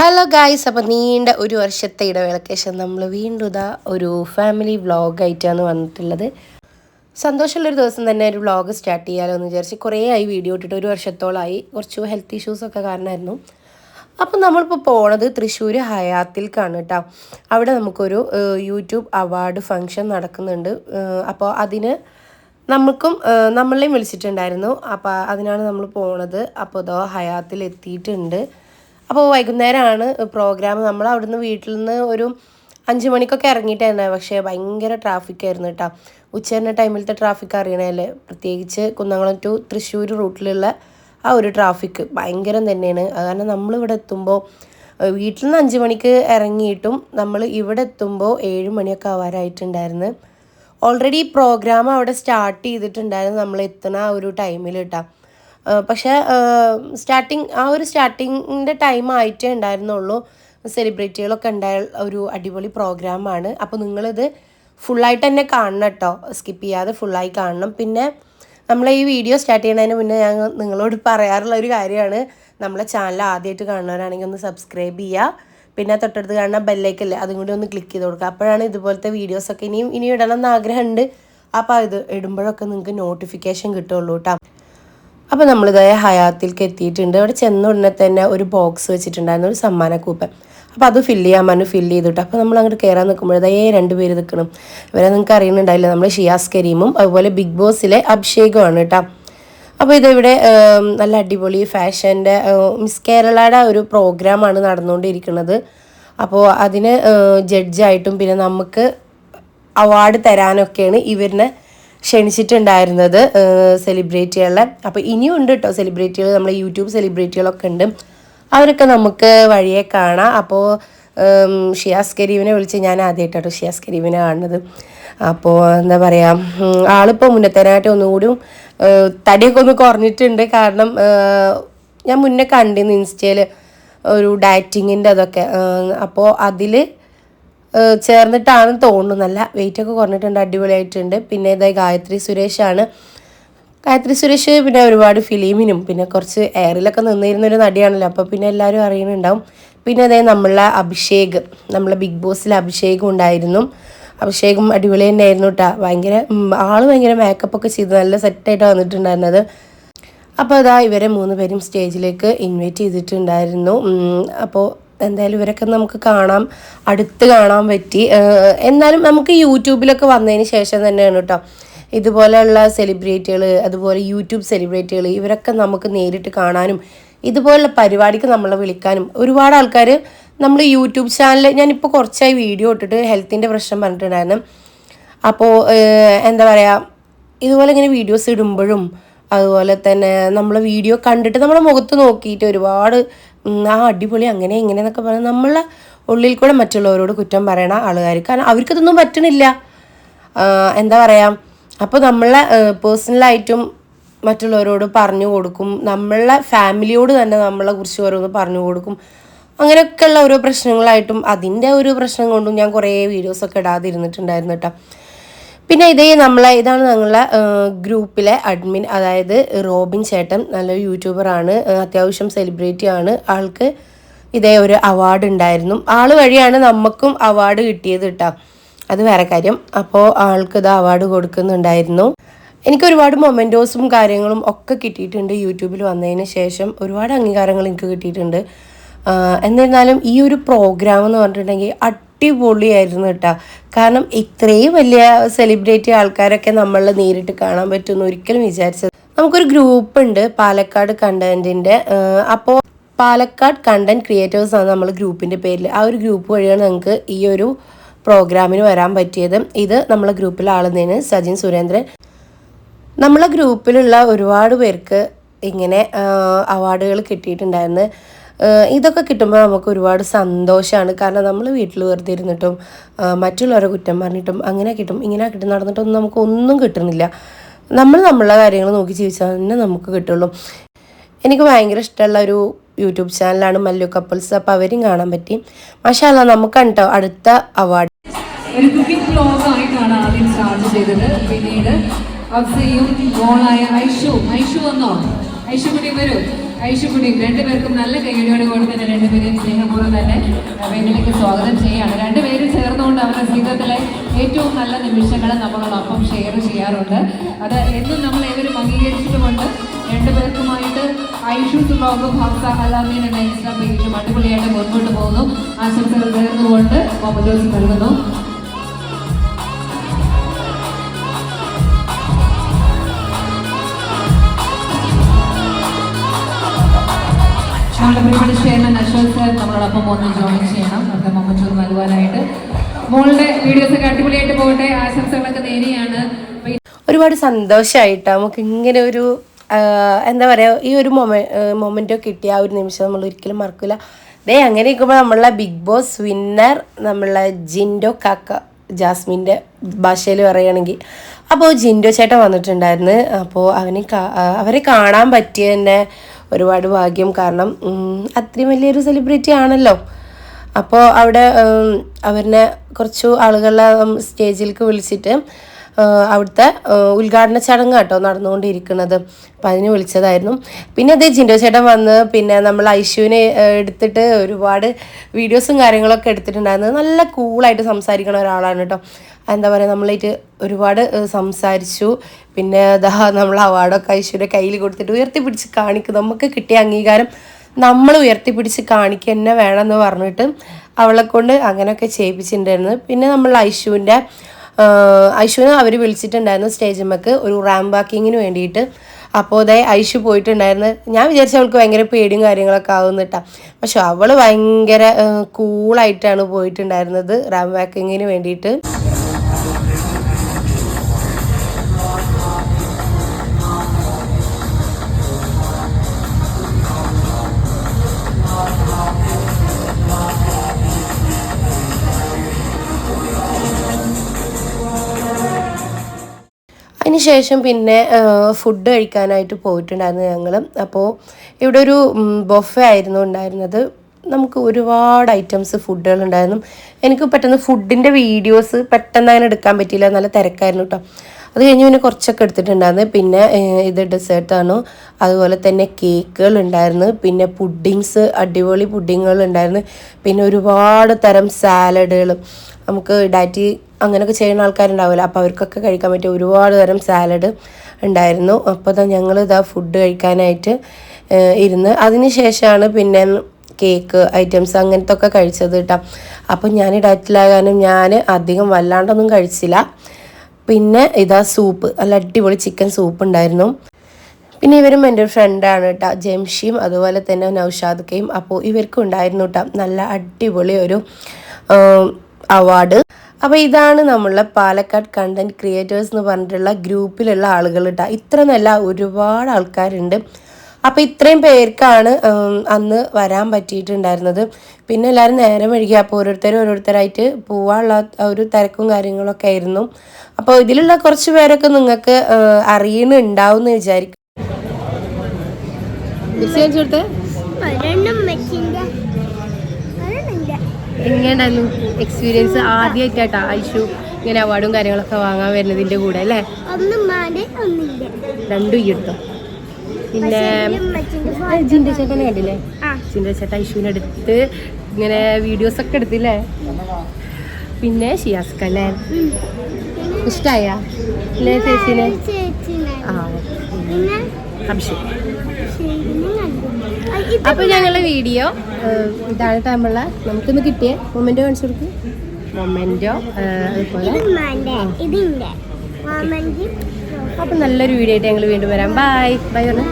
Hello guys അപ്പോൾ നീണ്ട ഒരു വർഷത്തെ ഇടവേളയ്ക്ക് ശേഷം നമ്മൾ വീണ്ടും ഇതാ ഒരു ഫാമിലി വ്ളോഗായിട്ടാണ് വന്നിട്ടുള്ളത്. സന്തോഷമുള്ളൊരു ദിവസം തന്നെ ഒരു വ്ളോഗ് സ്റ്റാർട്ട് ചെയ്യാമല്ലോ എന്ന് വിചാരിച്ച് കുറേ ആയി വീഡിയോ ഇട്ടിട്ട് ഒരു വർഷത്തോളമായി കുറച്ച് ഹെൽത്ത് ഇഷ്യൂസൊക്കെ കാരണമായിരുന്നു അപ്പം നമ്മളിപ്പോൾ പോണത് തൃശ്ശൂർ ഹയാത്തിൽക്കാണ് കേട്ടോ അവിടെ നമുക്കൊരു യൂട്യൂബ് അവാർഡ് ഫങ്ഷൻ നടക്കുന്നുണ്ട്. അപ്പോൾ അതിന് നമുക്കും നമ്മളെയും വിളിച്ചിട്ടുണ്ടായിരുന്നു. അപ്പോൾ അതിനാണ് നമ്മൾ പോണത്. അപ്പോൾ ഇതോ ഹയാത്തിൽ എത്തിയിട്ടുണ്ട്. അപ്പോൾ വൈകുന്നേരമാണ് പ്രോഗ്രാം നമ്മൾ അവിടുന്ന് വീട്ടിൽ നിന്ന് ഒരു അഞ്ച് മണിക്കൊക്കെ ഇറങ്ങിയിട്ടായിരുന്നു. പക്ഷേ ഭയങ്കര ട്രാഫിക് ആയിരുന്നു കേട്ടോ. ഉച്ചേരണ ടൈമിലത്തെ ട്രാഫിക് അറിയണല്ലേ പ്രത്യേകിച്ച് കുന്നംകുളം ടു തൃശ്ശൂർ റൂട്ടിലുള്ള ആ ഒരു ട്രാഫിക് ഭയങ്കരം തന്നെയാണ്. അത് കാരണം നമ്മളിവിടെ എത്തുമ്പോൾ വീട്ടിൽ നിന്ന് അഞ്ച് മണിക്ക് ഇറങ്ങിയിട്ടും നമ്മൾ ഇവിടെ എത്തുമ്പോൾ ഏഴ് മണിയൊക്കെ ആവാറായിട്ടുണ്ടായിരുന്നു. ഓൾറെഡി പ്രോഗ്രാം അവിടെ സ്റ്റാർട്ട് ചെയ്തിട്ടുണ്ടായിരുന്നു നമ്മൾ എത്തുന്ന ആ ഒരു ടൈമിൽ കേട്ടോ. പക്ഷേ സ്റ്റാർട്ടിങ് ആ ഒരു സ്റ്റാർട്ടിങ്ങിന്റെ ടൈം ആയിട്ടേ ഉണ്ടായിരുന്നുള്ളൂ. സെലിബ്രിറ്റികളൊക്കെ ഉണ്ടായ ഒരു അടിപൊളി പ്രോഗ്രാമാണ് അപ്പോൾ നിങ്ങളിത് ഫുള്ളായിട്ട് തന്നെ കാണണം കേട്ടോ. സ്കിപ്പ് ചെയ്യാതെ ഫുള്ളായി കാണണം. പിന്നെ നമ്മൾ ഈ വീഡിയോ സ്റ്റാർട്ട് ചെയ്യുന്നതിന് മുന്നേ ഞാൻ നിങ്ങളോട് പറയാറുള്ള ഒരു കാര്യമാണ്. നമ്മളെ ചാനൽ ആദ്യമായിട്ട് കാണുന്നവരാണെങ്കിൽ ഒന്ന് സബ്സ്ക്രൈബ് ചെയ്യുക പിന്നെ തൊട്ടടുത്ത് കാണുന്ന ബെല്ലൈക്കല്ലേ അതും കൂടി ഒന്ന് ക്ലിക്ക് ചെയ്ത് കൊടുക്കുക. അപ്പോഴാണ് ഇതുപോലത്തെ വീഡിയോസൊക്കെ ഇനിയും ഇനി ഇടണം എന്ന് ആഗ്രഹമുണ്ട്. അപ്പോൾ ഇത് ഇടുമ്പോഴൊക്കെ നിങ്ങൾക്ക് നോട്ടിഫിക്കേഷൻ കിട്ടുള്ളൂ കേട്ടോ. അപ്പോൾ നമ്മളിതായ ഹയാത്തിലേക്ക് എത്തിയിട്ടുണ്ട്. അവിടെ ചെന്ന ഉടനെ തന്നെ ഒരു ബോക്സ് വെച്ചിട്ടുണ്ടായിരുന്നു ഒരു സമ്മാന കൂപ്പൻ അപ്പോൾ അത് ഫില്ല് ചെയ്യാൻ പറഞ്ഞു ഫില്ല് ചെയ്തിട്ട്. അപ്പോൾ നമ്മൾ അങ്ങോട്ട് കയറാൻ നിൽക്കുമ്പോഴേ രണ്ട് പേര് നിൽക്കണം. ഇവരെ നിങ്ങൾക്ക് അറിയുന്നുണ്ടായില്ല നമ്മൾ ഷിയാസ് കരീമും അതുപോലെ ബിഗ് ബോസിലെ അഭിഷേകമാണ് കേട്ടോ. അപ്പോൾ ഇതിവിടെ നല്ല അടിപൊളി ഫാഷന്റെ മിസ് കേരളയുടെ ഒരു പ്രോഗ്രാമാണ് നടന്നുകൊണ്ടിരിക്കുന്നത്. അപ്പോൾ അതിന് ജഡ്ജായിട്ടും പിന്നെ നമുക്ക് അവാർഡ് തരാനൊക്കെയാണ് ഇവരിനെ ക്ഷണിച്ചിട്ടുണ്ടായിരുന്നത് സെലിബ്രിറ്റികളെ അപ്പോൾ ഇനിയും ഉണ്ട് കേട്ടോ സെലിബ്രിറ്റികൾ നമ്മളെ യൂട്യൂബ് സെലിബ്രിറ്റികളൊക്കെ ഉണ്ട്. അവരൊക്കെ നമുക്ക് വഴിയെ കാണാം. അപ്പോൾ ഷിയാസ് കരീമിനെ വിളിച്ച് ഞാൻ ആദ്യമായിട്ടാണ് ഷിയാസ് കരീമിനെ കാണുന്നത്. അപ്പോൾ എന്താ പറയുക ആളിപ്പോൾ മുന്നത്തേനായിട്ട് ഒന്നുകൂടിയും തടിയൊക്കെ ഒന്ന് കുറഞ്ഞിട്ടുണ്ട്. കാരണം ഞാൻ മുന്നേ കണ്ടിരുന്നു ഇൻസ്റ്റയിൽ ഒരു ഡയറ്റിങ്ങിന്റെ അതൊക്കെ. അപ്പോൾ അതിൽ ചേർന്നിട്ടാണെന്ന് തോന്നുന്നു നല്ല വെയിറ്റ് ഒക്കെ കുറഞ്ഞിട്ടുണ്ട് അടിപൊളിയായിട്ടുണ്ട്. പിന്നെ ഇതായി ഗായത്രി സുരേഷാണ്. ഗായത്രി സുരേഷ് പിന്നെ ഒരുപാട് ഫിലിമിനും പിന്നെ കുറച്ച് എയറിലൊക്കെ നിന്നിരുന്ന ഒരു നടിയാണല്ലോ. അപ്പോൾ പിന്നെ എല്ലാവരും അറിയുന്നുണ്ടാവും. പിന്നെ അതായത് നമ്മളെ അഭിഷേക് നമ്മളെ ബിഗ് ബോസിലെ അഭിഷേകും ഉണ്ടായിരുന്നു. അഭിഷേകും അടിപൊളി തന്നെയായിരുന്നു കേട്ടോ ഭയങ്കര ആൾ ഭയങ്കര മേക്കപ്പ് ഒക്കെ ചെയ്ത്. നല്ല സെറ്റായിട്ട് വന്നിട്ടുണ്ടായിരുന്നത്. അപ്പോൾ അതാ ഇവരെ മൂന്ന് പേരും സ്റ്റേജിലേക്ക് ഇൻവൈറ്റ് ചെയ്തിട്ടുണ്ടായിരുന്നു. അപ്പോൾ എന്തായാലും ഇവരൊക്കെ നമുക്ക് കാണാം അടുത്ത് കാണാൻ പറ്റി. എന്നാലും നമുക്ക് യൂട്യൂബിലൊക്കെ വന്നതിന് ശേഷം തന്നെയാണ് കേട്ടോ. ഇതുപോലെയുള്ള സെലിബ്രിറ്റികൾ അതുപോലെ യൂട്യൂബ് സെലിബ്രിറ്റികൾ ഇവരൊക്കെ നമുക്ക് നേരിട്ട് കാണാനും ഇതുപോലുള്ള പരിപാടിക്ക് നമ്മളെ വിളിക്കാനും ഒരുപാട് ആൾക്കാർ നമ്മൾ യൂട്യൂബ് ചാനൽ ഞാനിപ്പോൾ കുറച്ചായി വീഡിയോ ഇട്ടിട്ട് ഹെൽത്തിന്റെ പ്രശ്നം പറഞ്ഞിട്ടുണ്ടായിരുന്നു. അപ്പോൾ എന്താ പറയുക ഇതുപോലെ ഇങ്ങനെ വീഡിയോസ് ഇടുമ്പോഴും അതുപോലെ തന്നെ നമ്മൾ വീഡിയോ കണ്ടിട്ട് നമ്മുടെ മുഖത്ത് നോക്കിയിട്ട് ഒരുപാട് ആ അടിപൊളി അങ്ങനെ ഇങ്ങനെ എന്നൊക്കെ പറഞ്ഞ് നമ്മളെ ഉള്ളിൽ കൂടെ മറ്റുള്ളവരോട് കുറ്റം പറയണ ആൾക്കാർ കാരണം അവർക്കതൊന്നും പറ്റണില്ല. എന്താ പറയുക അപ്പോൾ നമ്മളെ പേഴ്സണലായിട്ടും മറ്റുള്ളവരോട് പറഞ്ഞു കൊടുക്കും. നമ്മളെ ഫാമിലിയോട് തന്നെ നമ്മളെ കുറിച്ച് ഓരോന്ന് പറഞ്ഞു കൊടുക്കും. അങ്ങനെയൊക്കെയുള്ള ഓരോ പ്രശ്നങ്ങളായിട്ടും അതിന്റെ ഒരു പ്രശ്നം കൊണ്ടും ഞാൻ കുറേ വീഡിയോസൊക്കെ ഇടാതിരുന്നിട്ടുണ്ടായിരുന്നു കേട്ടോ. പിന്നെ ഇതേ നമ്മളെ ഇതാണ് ഞങ്ങളെ ഗ്രൂപ്പിലെ അഡ്മിൻ അതായത് റോബിൻ ചേട്ടൻ നല്ലൊരു യൂട്യൂബറാണ് അത്യാവശ്യം സെലിബ്രിറ്റി ആണ്. ആൾക്ക് ഇതേ ഒരു അവാർഡ് ഉണ്ടായിരുന്നു. ആൾ വഴിയാണ് നമുക്കും അവാർഡ് കിട്ടിയത് കേട്ടോ അത് വേറെ കാര്യം. അപ്പോൾ ആൾക്ക് ഇത് അവാർഡ് കൊടുക്കുന്നുണ്ടായിരുന്നു. എനിക്ക് ഒരുപാട് മൊമെന്റോസും കാര്യങ്ങളും ഒക്കെ കിട്ടിയിട്ടുണ്ട് യൂട്യൂബിൽ വന്നതിന് ശേഷം. ഒരുപാട് അംഗീകാരങ്ങൾ എനിക്ക് കിട്ടിയിട്ടുണ്ട്. എന്നിരുന്നാലും ഈ ഒരു പ്രോഗ്രാം എന്ന് പറഞ്ഞിട്ടുണ്ടെങ്കിൽ അടിപൊളിയായിരുന്നു കേട്ടോ. കാരണം ഇത്രയും വലിയ സെലിബ്രിറ്റി ആൾക്കാരൊക്കെ നമ്മൾ നേരിട്ട് കാണാൻ പറ്റുമെന്ന് ഒരിക്കലും വിചാരിച്ചത്. നമുക്കൊരു ഗ്രൂപ്പ് ഉണ്ട് പാലക്കാട് കണ്ടന്റിന്റെ അപ്പോൾ പാലക്കാട് കണ്ടന്റ് ക്രിയേറ്റേഴ്സ് ആണ് നമ്മൾ ഗ്രൂപ്പിന്റെ പേരിൽ ആ ഒരു ഗ്രൂപ്പ് വഴിയാണ് നമുക്ക് ഈ ഒരു പ്രോഗ്രാമിന് വരാൻ പറ്റിയത്. ഇത് നമ്മളെ ഗ്രൂപ്പിൽ ആളുന്നതിന് സജിൻ സുരേന്ദ്രൻ. നമ്മളെ ഗ്രൂപ്പിലുള്ള ഒരുപാട് പേർക്ക് ഇങ്ങനെ അവാർഡുകൾ കിട്ടിയിട്ടുണ്ടായിരുന്നു. ഇതൊക്കെ കിട്ടുമ്പോൾ നമുക്ക് ഒരുപാട് സന്തോഷമാണ് കാരണം നമ്മൾ വീട്ടിൽ വെറുതെ ഇരുന്നിട്ടും മറ്റുള്ളവരെ കുറ്റം പറഞ്ഞിട്ടും അങ്ങനെ കിട്ടും ഇങ്ങനെ കിട്ടും നടന്നിട്ടൊന്നും നമുക്ക് ഒന്നും കിട്ടുന്നില്ല. നമ്മൾ നമ്മളെ കാര്യങ്ങൾ നോക്കി ജീവിച്ചാൽ തന്നെ നമുക്ക് കിട്ടുള്ളൂ. എനിക്ക് ഭയങ്കര ഇഷ്ടമുള്ള ഒരു യൂട്യൂബ് ചാനലാണ് മല്ലു കപ്പിൾസ്. അപ്പോൾ അവരും കാണാൻ പറ്റി. മാഷാല്ല നമുക്ക് കണ്ടോ അടുത്ത അവാർഡ്. ഒരു കുക്കിംഗ് ഐഷു ഐഷു വന്നോ? ഐഷു കൂടി വരൂ. ഐഷുകുട്ടി രണ്ടുപേർക്കും നല്ല കൈയടിയോട് കൂടി തന്നെ രണ്ടുപേരെയും സ്നേഹപൂർവം തന്നെ വേണ്ടിലേക്ക് സ്വാഗതം ചെയ്യാണ് രണ്ടുപേരും ചേർന്നുകൊണ്ട് അവരുടെ ജീവിതത്തിലെ ഏറ്റവും നല്ല നിമിഷങ്ങൾ നമ്മളോടൊപ്പം ഷെയർ ചെയ്യാറുണ്ട്. അത് എന്നും നമ്മൾ ഏവരും അംഗീകരിച്ചിട്ടുമുണ്ട്. രണ്ടുപേർക്കുമായിട്ട് ഐഷു സുബാബു ഭാസ അലാമീൻ എന്ന ഇൻസ്റ്റാ പേജും അടിപൊളിയായിട്ട് മുൻപോട്ട് പോകുന്നു. ആശംസകൾ നേർന്നുകൊണ്ട് മൊബൈലോസ് നൽകുന്നു. നമ്മുടെ പ്രിയപ്പെട്ട ചെയർമാൻ അശോക് സാർ നമ്മളോടൊപ്പം ഒന്ന് ജോയിൻ ചെയ്യണം. നമ്മുടെ മൊമ്മച്ചൂർ നൽകുവാനായിട്ട് മോളുടെ വീഡിയോസ് ഒക്കെ അടിപൊളിയായിട്ട് പോകട്ടെ. ആശംസകളൊക്കെ നേരെയാണ് ഒരുപാട് സന്തോഷമായിട്ട് നമുക്ക് ഇങ്ങനെ ഒരു എന്താ പറയുക ഈ ഒരു മൊമെ മൊമെന്റോ കിട്ടിയ ആ ഒരു നിമിഷം നമ്മൾ ഒരിക്കലും മറക്കില്ല ദേ അങ്ങനെ ഇരിക്കുമ്പോൾ നമ്മളെ ബിഗ് ബോസ് വിന്നർ നമ്മളെ ജിൻഡോ കാക്ക ജാസ്മിന്റെ ഭാഷയിൽ പറയുകയാണെങ്കിൽ. അപ്പോൾ ജിൻഡോ ചേട്ടൻ വന്നിട്ടുണ്ടായിരുന്നു. അപ്പോൾ അവന് അവരെ കാണാൻ പറ്റിയ തന്നെ ഒരുപാട് ഭാഗ്യം. കാരണം അത്രയും വലിയൊരു സെലിബ്രിറ്റി ആണല്ലോ. അപ്പോൾ അവിടെ അവരെ കുറച്ച് ആളുകളെ സ്റ്റേജിലേക്ക് വിളിച്ചിട്ട് അവിടുത്തെ ഉദ്ഘാടന ചടങ്ങ് കേട്ടോ നടന്നുകൊണ്ടിരിക്കുന്നത്. അപ്പം അതിന് വിളിച്ചതായിരുന്നു. പിന്നെ അതേ ജിൻഡോ ചേട്ടൻ വന്ന് പിന്നെ നമ്മൾ ഐശുവിനെ എടുത്തിട്ട് ഒരുപാട് വീഡിയോസും കാര്യങ്ങളൊക്കെ എടുത്തിട്ടുണ്ടായിരുന്നു. നല്ല കൂളായിട്ട് സംസാരിക്കണ ഒരാളാണ് കേട്ടോ. എന്താ പറയുക നമ്മളായിട്ട് ഒരുപാട് സംസാരിച്ചു. പിന്നെ ദാ നമ്മൾ അവാർഡൊക്കെ ഐശ്വര്യ കയ്യിൽ കൊടുത്തിട്ട് ഉയർത്തിപ്പിടിച്ച് കാണിക്കും നമുക്ക് കിട്ടിയ അംഗീകാരം നമ്മൾ ഉയർത്തിപ്പിടിച്ച് കാണിക്കുക തന്നെ വേണമെന്ന് പറഞ്ഞിട്ട് അവളെ കൊണ്ട് അങ്ങനെയൊക്കെ ചെയ്യിപ്പിച്ചിട്ടുണ്ടായിരുന്നു. പിന്നെ നമ്മൾ ഐശുവിന്റെ ഐശുവിനെ അവർ വിളിച്ചിട്ടുണ്ടായിരുന്നു സ്റ്റേജിമ്മക്ക് ഒരു റാം വാക്കിങ്ങിന് വേണ്ടിയിട്ട്. അപ്പോൾ അതേ ഐഷു പോയിട്ടുണ്ടായിരുന്നു. ഞാൻ വിചാരിച്ച അവൾക്ക് ഭയങ്കര പേടിയും കാര്യങ്ങളൊക്കെ ആവും ആവുന്നിട്ടാ പക്ഷെ അവൾ ഭയങ്കര കൂളായിട്ടാണ് പോയിട്ടുണ്ടായിരുന്നത് റാം വാക്കിങ്ങിന് വേണ്ടിയിട്ട്. അതിനുശേഷം പിന്നെ ഫുഡ് കഴിക്കാനായിട്ട് പോയിട്ടുണ്ടായിരുന്നു ഞങ്ങൾ അപ്പോൾ ഇവിടെ ഒരു ബൊഫെ ആയിരുന്നു ഉണ്ടായിരുന്നത്. നമുക്ക് ഒരുപാട് ഐറ്റംസ് ഫുഡുകൾ ഉണ്ടായിരുന്നു. എനിക്ക് പെട്ടെന്ന് ഫുഡിന്റെ വീഡിയോസ് പെട്ടെന്ന് അങ്ങനെ എടുക്കാൻ പറ്റിയില്ല. നല്ല തിരക്കായിരുന്നു കേട്ടോ അത് കഴിഞ്ഞ് പിന്നെ കുറച്ചൊക്കെ എടുത്തിട്ടുണ്ടായിരുന്നു. പിന്നെ ഇത് ഡെസേർട്ടാണ് അതുപോലെ തന്നെ കേക്കുകൾ ഉണ്ടായിരുന്നു പിന്നെ പുഡിങ്സ് അടിപൊളി പുഡിങ്ങുകൾ ഉണ്ടായിരുന്നു പിന്നെ ഒരുപാട് തരം സാലഡുകൾ നമുക്ക് ഡയറ്റ് അങ്ങനെയൊക്കെ ചെയ്യുന്ന ആൾക്കാരുണ്ടാവില്ല അപ്പോൾ അവർക്കൊക്കെ കഴിക്കാൻ പറ്റിയ ഒരുപാട് തരം സാലഡ് ഉണ്ടായിരുന്നു. അപ്പോൾ തന്നെ ഞങ്ങൾ ഇതാ ഫുഡ് കഴിക്കാനായിട്ട് ഇരുന്ന്. അതിന് ശേഷമാണ് പിന്നെ കേക്ക് ഐറ്റംസ് അങ്ങനത്തെ ഒക്കെ കഴിച്ചത് കേട്ടോ അപ്പം ഞാൻ ഡയറ്റിലാകാനും ഞാൻ അധികം വല്ലാണ്ടൊന്നും കഴിച്ചില്ല. പിന്നെ ഇതാ സൂപ്പ്. നല്ല അടിപൊളി ചിക്കൻ സൂപ്പ് ഉണ്ടായിരുന്നു. പിന്നെ ഇവരും എന്റെ ഒരു ഫ്രണ്ടാണ് കേട്ടോ ജംഷിയും അതുപോലെ തന്നെ നൗഷാദ്ക്കയും അപ്പോൾ ഇവർക്കും ഉണ്ടായിരുന്നു കേട്ടോ നല്ല അടിപൊളി ഒരു അവാർഡ് അപ്പോൾ ഇതാണ് നമ്മളെ പാലക്കാട് കണ്ടന്റ് ക്രിയേറ്റേഴ്സ് എന്ന് പറഞ്ഞിട്ടുള്ള ഗ്രൂപ്പിലുള്ള ആളുകൾ കേട്ടോ ഇത്ര നല്ല ഒരുപാട് ആൾക്കാരുണ്ട്. അപ്പോൾ ഇത്രയും പേർക്കാണ് അന്ന് വരാൻ പറ്റിയിട്ടുണ്ടായിരുന്നത്. പിന്നെ എല്ലാവരും നേരം വഴുകി അപ്പോൾ ഓരോരുത്തരും ഓരോരുത്തരായിട്ട് പോവാനുള്ള ഒരു തിരക്കും കാര്യങ്ങളൊക്കെ ആയിരുന്നു. അപ്പോൾ ഇതിലുള്ള കുറച്ച് പേരൊക്കെ നിങ്ങൾക്ക് അറിയണുണ്ടാവും എന്ന് വിചാരിക്കും എങ്ങനെയായിരുന്നു എക്സ്പീരിയൻസ് ആദ്യമായിട്ടാ ഐഷു ഇങ്ങനെ അവാർഡും കാര്യങ്ങളൊക്കെ വാങ്ങാൻ വരുന്നതിന്റെ കൂടെ അല്ലേ? രണ്ടും ഈ എടുത്തോ പിന്നെ ജിന്റെ ചേട്ടനെ കണ്ടില്ലേ? ആ ജിന്റെ ചേട്ടൻ ഐഷുവിനെടുത്ത് ഇങ്ങനെ വീഡിയോസ് ഒക്കെ എടുത്തില്ലേ? പിന്നെ ഷിയാസ്ക അല്ലേ? ഇഷ്ടായ? അല്ലേ ചേച്ചിനെ? ചേച്ചിനെ. ആ അഭിഷേക്. അപ്പോൾ ഞങ്ങളുടെ വീഡിയോ ഇതാണ് നമ്മളെ നമുക്കിന്ന് കിട്ടിയ. മൊമെന്റോ കാണിച്ചു കൊടുക്കും. മൊമെന്റോ അതുപോലെ. അപ്പം നല്ലൊരു വീഡിയോ ആയിട്ട് ഞങ്ങൾ വീണ്ടും വരാം. ബൈ ബൈ പറഞ്ഞു.